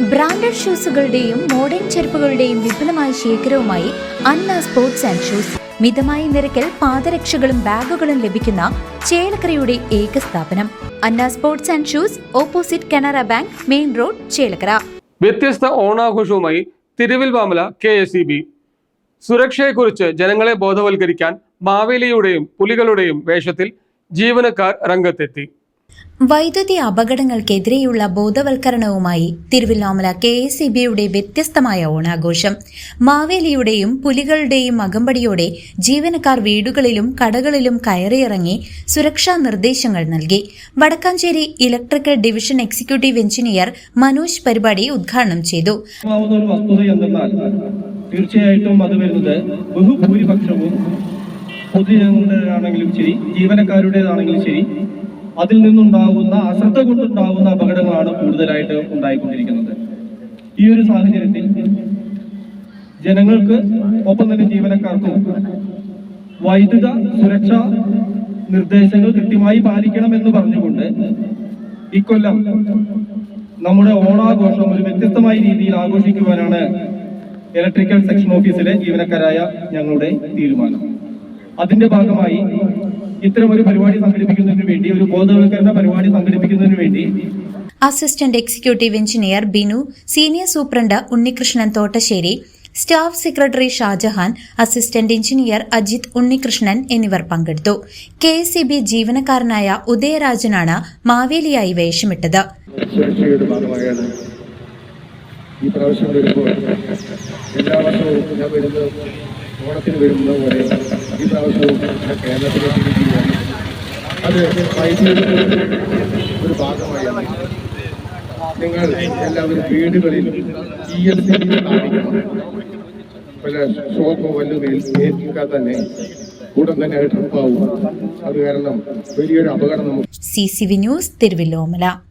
Branded ഷൂസുകളുടെയും modern ചെരുപ്പുകളുടെയും വിപുലമായ ശേഖരവുമായി അന്ന സ്പോർട്സ് ആൻഡ് ഷൂസ്. മിതമായ നിരക്കിൽ പാദരക്ഷകളും ബാഗുകളും ലഭിക്കുന്ന ചേലക്കരയുടെ ഏക സ്ഥാപനം. Anna sports and shoes opposite Canara bank main road Chelakkara. വ്യത്യസ്ത ഓണാഘോഷവുമായി Thiruvilwamala K S E B. സുരക്ഷയെക്കുറിച്ച് ജനങ്ങളെ ബോധവൽക്കരിക്കാൻ മാവേലിയുടെയും പുലികളുടെയും വേഷത്തിൽ ജീവനക്കാർ രംഗത്തെത്തി. വൈദ്യുതി അപകടങ്ങൾക്കെതിരെയുള്ള ബോധവൽക്കരണവുമായി തിരുവല്ലാമല കെ എസ് ഇ ബിയുടെ വ്യത്യസ്തമായ ഓണാഘോഷം. മാവേലിയുടെയും പുലികളുടെയും അകമ്പടിയോടെ ജീവനക്കാർ വീടുകളിലും കടകളിലും കയറിയിറങ്ങി സുരക്ഷാ നിർദ്ദേശങ്ങൾ നൽകി. Vadakkanchery electrical division executive engineer Manoj പരിപാടി ഉദ്ഘാടനം ചെയ്തു. തീർച്ചയായിട്ടും അത് വരുന്നത് ബഹുഭൂരിപക്ഷവും ശരി ജീവനക്കാരുടേതാണെങ്കിലും ശരി അതിൽ നിന്നുണ്ടാകുന്ന അശ്രദ്ധ കൊണ്ടുണ്ടാകുന്ന അപകടങ്ങളാണ് കൂടുതലായിട്ട് ഉണ്ടായിക്കൊണ്ടിരിക്കുന്നത്. ഈ ഒരു സാഹചര്യത്തിൽ ജനങ്ങൾക്ക് ഒപ്പം തന്നെ ജീവനക്കാർക്കും വൈദ്യുത സുരക്ഷാ നിർദ്ദേശങ്ങൾ കൃത്യമായി പാലിക്കണം എന്ന് പറഞ്ഞുകൊണ്ട് ഇക്കൊല്ലം നമ്മുടെ ഓണാഘോഷം ഒരു വ്യത്യസ്തമായ രീതിയിൽ ആഘോഷിക്കുവാനാണ് ഇലക്ട്രിക്കൽ സെക്ഷൻ ഓഫീസിലെ ജീവനക്കാരായ ഞങ്ങളുടെ തീരുമാനം. അതിന്റെ ഭാഗമായി ഇത്തരം ഒരു പരിപാടി സംഘടിപ്പിക്കുന്നതിന് വേണ്ടി ഒരു ബോധവൽക്കരണ പരിപാടി സംഘടിപ്പിക്കുന്നതിന് വേണ്ടി assistant executive engineer Binu senior superintendent Unnikrishnan Thottassery staff secretary Shajahan assistant engineer Ajith Unnikrishnan എന്നിവർ പങ്കെടുത്തു. കെ എസ് ഇ ബി ജീവനക്കാരനായ ഉദയരാജനാണ് മാവേലിയായി വേഷമിട്ടത്. ഈ പ്രാവശ്യം വരുമ്പോൾ എല്ലാ വർഷവും ഞാൻ വരുന്നത് ഓണത്തിന് വരുന്നത് പോലെ ഒരു നിങ്ങൾ എല്ലാവരും വീടുകളിൽ ജി എസ് പല ഷോപ്പോ വല്ലതും ഏൽപ്പിക്കാൻ തന്നെ ഉടൻ തന്നെ ട്രിപ്പാവും അത് കാരണം വലിയൊരു അപകടം നമുക്ക് C C V news Thiruvilwamala